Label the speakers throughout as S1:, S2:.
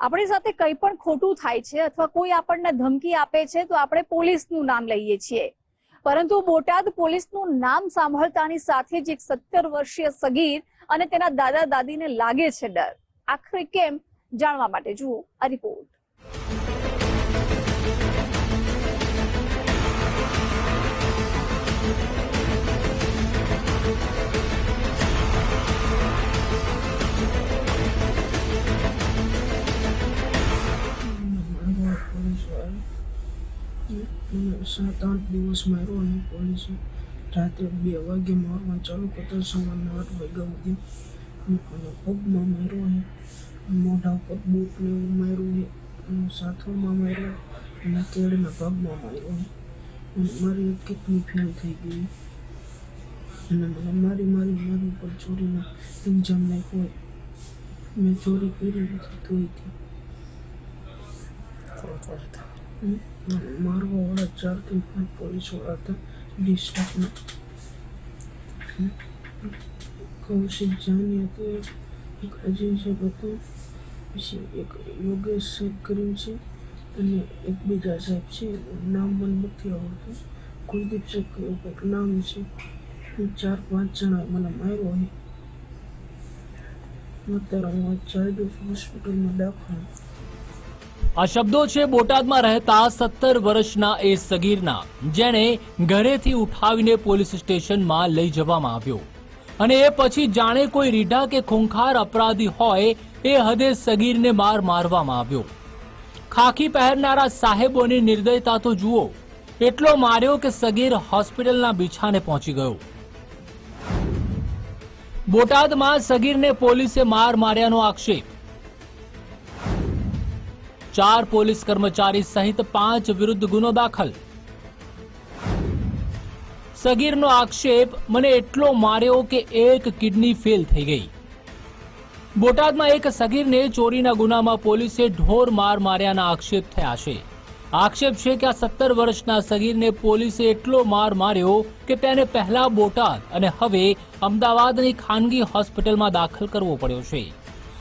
S1: આપણી સાથે કંઈ પણ ખોટું થાય છે અથવા કોઈ આપણને ધમકી આપે છે, તો આપણે પોલીસનું નામ લઈએ છીએ. પરંતુ બોટાદ પોલીસનું નામ સાંભળતાની સાથે જ એક સત્તર વર્ષીય સગીર અને તેના દાદા દાદીને લાગે છે ડર. આખરે કેમ? જાણવા માટે જુઓ આ રિપોર્ટ.
S2: સાત આઠ દિવસ માર્યો અને પોલીસે રાત્રે બે વાગે મારવા ચાલુ કરતા સવારના આઠ વાગ્યા સુધી અને પગમાં માર્યો છે મોઢા ઉપર બૂટ ને એવું માર્યું છે સાથોમાં માર્યો અને કેળના ભાગમાં માર્યો છે મારી એક કિડની ફેલ થઈ ગઈ. અને મને મારી મારી મારી ઉપર ચોરીના ઇન્જામ નાખ્યો મેં ચોરી કરી નથી મારવા વાળા ચારથી પાંચ પોલીસવાળા હતા ડિસ્ટ્રિક્ટના કૌશિક જાની હતું એક અજય સાહેબ હતો પછી એક યોગેશ સાહેબ કરીને છે અને એક બીજા સાહેબ છે નામ મને નથી આવડતું કુલદીપ સાહેબ એવું કંઈક નામ છે ચાર પાંચ જણા મને માર્યો છે અત્યારે હું ચાઇલ્ડ હોસ્પિટલમાં દાખલ છું.
S3: આ શબ્દો છે બોટાદમાં રહેતા સત્તર વર્ષના એ સગીરના, જેણે ઘરેથી ઉઠાવીને પોલીસ સ્ટેશનમાં લઈ જવામાં આવ્યો. અને એ પછી જાણે કોઈ રીઢા કે ખૂંખાર અપરાધી હોય, એ હદે સગીરને માર મારવામાં આવ્યો. ખાખી પહેરનારા સાહેબોની નિર્દયતા તો જુઓ, એટલો માર્યો કે સગીર હોસ્પિટલના બિછાને પહોંચી ગયો. બોટાદમાં સગીરને પોલીસે માર માર્યાનો આક્ષેપ ચાર પોલીસ કર્મચારી સહિત પાંચ વિરુદ્ધ ગુનો દાખલ. સગીરનો આક્ષેપ, મને એટલો માર્યો કે એક કિડની ફેલ થઈ ગઈ. બોટાદમાં એક સગીરને ચોરીના ગુનામાં પોલીસે ઢોર માર માર્યાના આક્ષેપ થયા છે. આક્ષેપ છે કે આ સત્તર વર્ષના સગીરને પોલીસે એટલો માર માર્યો કે તેને પહેલા બોટાદ અને હવે અમદાવાદની ખાનગી હોસ્પિટલમાં દાખલ કરવો પડ્યો છે.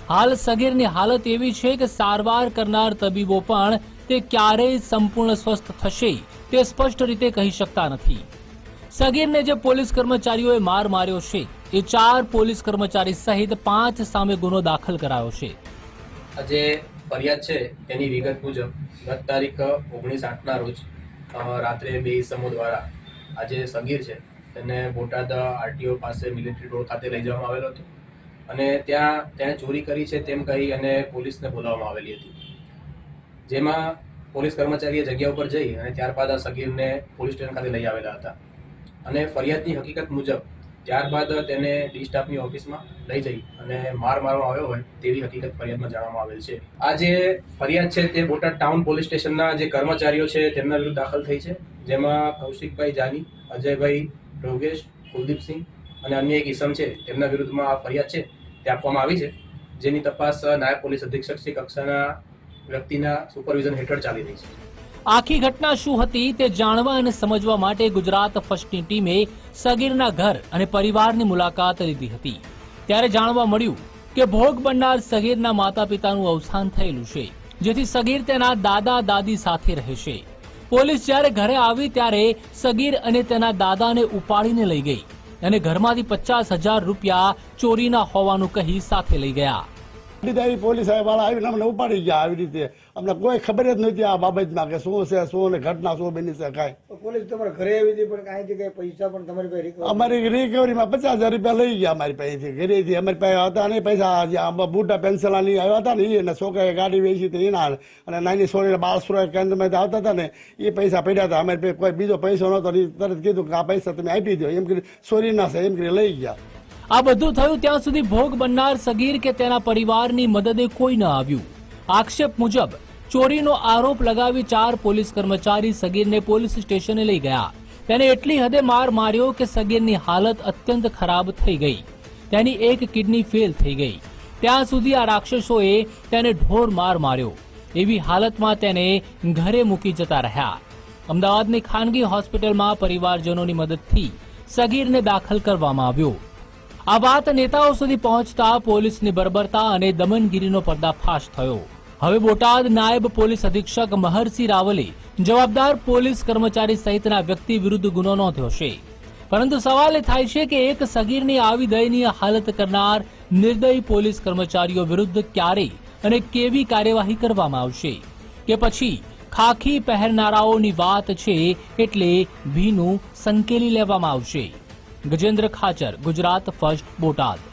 S3: હાલ સગીરની હાલત એવી છે કે સારવાર કરનાર તબીબો પણ તે ક્યારેય સંપૂર્ણ સ્વસ્થ થશે, તે સ્પષ્ટ રીતે કહી શકતા નથી. સગીરને જે પોલીસ કર્મચારીઓએ માર માર્યો છે, એ ચાર પોલીસ કર્મચારી સહિત પાંચ સામે ગુનો દાખલ કરાયો છે.
S4: આજે ફરિયાદ છે તેની વિગત મુજબ ગત તારીખ ઓગણીસ આઠના રોજ રાત્રે બે સમૂહ દ્વારા આજે સગીર છે, તેને બોટાદ આરટીઓ પાસે મિલિટરી રોડ ખાતે લઈ જવામાં આવેલો હતો. અને ત્યાં તેણે ચોરી કરી છે તેમ કહી અને પોલીસને બોલાવવામાં આવેલી હતી. જેમાં પોલીસ કર્મચારીએ જગ્યા ઉપર જઈ અને ત્યારબાદ આ સગીરને પોલીસ સ્ટેશન ખાતે લઈ આવેલા હતા. અને ફરિયાદની હકીકત મુજબ ત્યારબાદ તેને ડી સ્ટાફની ઓફિસમાં લઈ જઈ અને માર મારવામાં આવ્યો હોય તેવી હકીકત ફરિયાદમાં જાણવામાં આવેલ છે. આ જે ફરિયાદ છે તે બોટાદ ટાઉન પોલીસ સ્ટેશનના જે કર્મચારીઓ છે તેમના વિરુદ્ધ દાખલ થઈ છે. જેમાં કૌશિકભાઈ જાની, અજયભાઈ યોગેશ કુલદીપસિંહ અને અન્ય એક ઈસમ છે તેમના વિરુદ્ધમાં આ ફરિયાદ છે. તે આપવામાં આવી છે. જેની તપાસ નાયબ પોલીસ અધિક્ષક શ્રી કક્ષાના વ્યક્તિના સુપરવિઝન હેઠળ ચાલી રહી છે.
S3: આખી ઘટના શું હતી તે જાણવા અને સમજવા માટે ગુજરાત ફર્સ્ટની ટીમે સગીરના ઘર અને પરિવારની મુલાકાત લીધી હતી. ત્યારે જાણવા મળ્યું કે ભોગ બનનાર સગીરના માતા પિતાનું અવસાન થયેલું છે, જેથી સગીર તેના દાદા દાદી સાથે રહેશે પોલીસ જ્યારે ઘરે આવી ત્યારે સગીર અને તેના દાદાને ઉપાડીને લઈ ગઈ. અને ઘરમાંથી પચાસ હજાર રૂપિયા ચોરીના હોવાનું કહી સાથે લઈ ગયા.
S5: આવી પોલીસવાળા આવીને અમને ઉપાડી ગયા આવી રીતે. અમને કોઈ ખબર જ નથી આ બાબતમાં કે શું છે, શું ને ઘટના શું બની છે, કાંઈ.
S6: પોલીસ તમારા ઘરે આવી હતી પણ કાંઈ જગ્યાએ પૈસા પણ તમારી પાસે recover
S5: અમારી રિકવરીમાં પચાસ હજાર રૂપિયા લઈ ગયા અમારી પાસેથી. ઘરેથી અમારી પાસે હતા નહીં પૈસા બુટા પેન્શનની આવ્યા હતા ને એને છોકરાએ ગાડી વેચી હતી એના અને નાની છોડીને બાળ સુરક્ષા કેન્દ્રમાં આવતા હતા ને એ પૈસા પડ્યા હતા. અમારી પાસે કોઈ બીજો પૈસો નહોતો ને તરત કીધું કે આ પૈસા તમે આપી દો એમ કરી સોરી ના એમ કરી લઈ ગયા.
S3: આ બધું થયું ત્યાં સુધી ભોગ બનનાર સગીર કે તેના પરિવારની મદદે કોઈ ન આવ્યું. આક્ષેપ મુજબ ચોરીનો આરોપ લગાવી ચાર પોલીસ કર્મચારી સગીરને પોલીસ સ્ટેશને લઈ ગયા. તેને એટલી હદે માર માર્યો કે સગીરની હાલત અત્યંત ખરાબ થઈ ગઈ. તેની એક કિડની ફેલ થઈ ગઈ. ત્યાં સુધી આ રાક્ષસોએ તેને ઢોર માર માર્યો. એવી હાલતમાં તેને ઘરે મૂકી જતા રહ્યા. અમદાવાદની ખાનગી હોસ્પિટલમાં પરિવારજનોની મદદથી સગીરને દાખલ કરવામાં આવ્યો. આ વાત નેતાઓ સુધી પહોંચતા પોલીસની બર્બરતા અને દમનગીરીનો પર્દાફાશ થયો. હવે બોટાદ નાયબ પોલીસ અધિક્ષક મહર્ષિ રાવલે જવાબદાર પોલીસ કર્મચારી સહિતના વ્યક્તિ વિરુદ્ધ ગુનો નોંધ્યો છે. પરંતુ સવાલ એ થાય છે કે એક સગીરની આવી દયનીય હાલત કરનાર નિર્દયી પોલીસ કર્મચારીઓ વિરુદ્ધ ક્યારે અને કેવી કાર્યવાહી કરવામાં આવશે? કે પછી ખાખી પહેરનારાઓની વાત છે એટલે ભીનું સંકેલી લેવામાં આવશે? ગજેન્દ્ર ખાચર, ગુજરાત ફર્સ્ટ, બોટાદ.